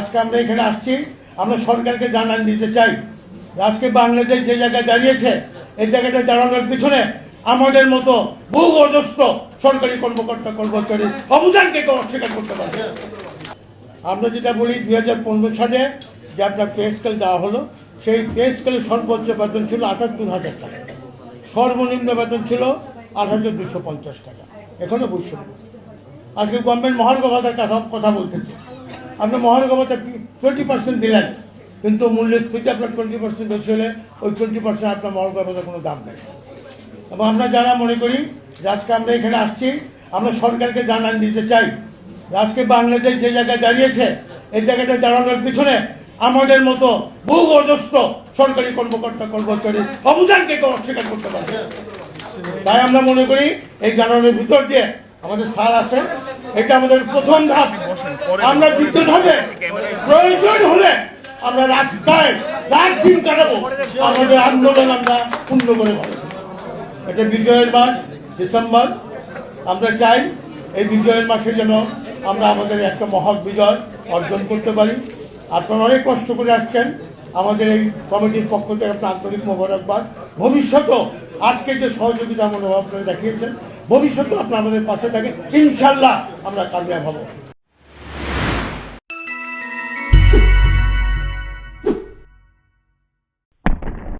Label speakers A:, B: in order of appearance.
A: আজকে আমরা এখানে আসছি। আমরা সরকারকে জানান দিতে চাই। আজকে বাংলাদেশ যে জায়গায় দাঁড়িয়েছে, এই জায়গাটা দাঁড়ানোর পিছনে আমাদের মতো বহু অজস্র সরকারি কর্মকর্তা, কর্মচারী অবদানকে কেউ অস্বীকার করতে পারে আমরা যেটা বলি, দুই হাজার পনেরো সালে যে আপনার পে স্কেল দেওয়া হলো, সেই পে স্কেলের সর্বোচ্চ বেতন ছিল আটাত্তর হাজার টাকা। সর্বনিম্ন বেতন ছিল আট হাজার দুশো পঞ্চাশ টাকা। এখনও বৈষম্য। আজকে গভর্নমেন্ট মহার্ঘ কথা কথা বলতেছে। আপনি মহার্ঘ ভাতা টোয়েন্টি পার্সেন্ট দিলেন। কিন্তু মূল্যস্ফীতি আপনার টোয়েন্টি পার্সেন্ট বেশি হলে ওই টোয়েন্টি পার্সেন্ট আপনার ভাতার কোনো দাম নেই। এবং আমরা যারা মনে করি যে আজকে আমরা এখানে আসছি, আমরা সরকারকে জানান দিতে চাই। আজকে বাংলাদেশ যে জায়গায় দাঁড়িয়েছে, এই জায়গাটা দাঁড়ানোর পিছনে আমাদের মতো বহু অজস্র সরকারি কর্মকর্তা, কর্মচারী অবদানকে কেউ অস্বীকার করতে পারে তাই আমরা মনে করি এই জানানোর ভিতর দিয়ে আমাদের স্যার আছে। এটা আমাদের প্রথম ধাপ। আমরা দ্বিতীয়ভাবে প্রয়োজন হলে আমরা রাস্তায় রাত দিন কাটাবো। আমাদের আন্দোলন আমরা পূর্ণ করে এটা বিজয়ের মাস, ডিসেম্বর। আমরা চাই এই বিজয়ের মাসে যেন আমরা আমাদের একটা মহৎ বিজয় অর্জন করতে পারি। আপনারা অনেক কষ্ট করে আসছেন। আমাদের এই কমিটির পক্ষ থেকে আপনার আন্তরিক মোবারকবাদ। ভবিষ্যতেও আজকে যে সহযোগিতা মনোভাব দেখিয়েছেন ভবিষ্যতেও আপনার আমাদের পাশে থাকে ইনশাল্লাহ আমরা কামিয়াব হব।